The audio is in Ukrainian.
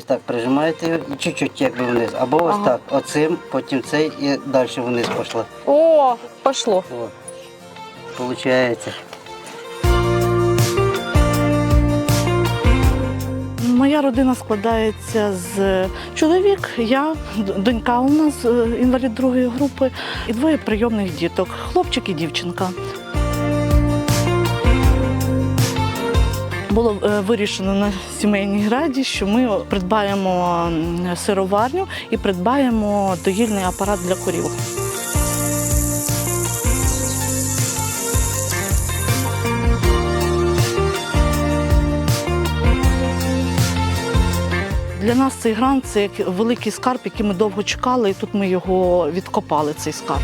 ось так прижимаєте його і чуть-чуть якби вниз. Або ось так, оцим, потім цей і далі вниз пішло. О, пішло. О, Получається. Моя родина складається з чоловік, я, донька у нас е, інвалід другої групи, і двоє прийомних діток хлопчик і дівчинка. Було е, вирішено на сімейній раді, що ми придбаємо сироварню і придбаємо доїльний апарат для корів. Для нас цей грант це як великий скарб, який ми довго чекали, і тут ми його відкопали, цей скарб.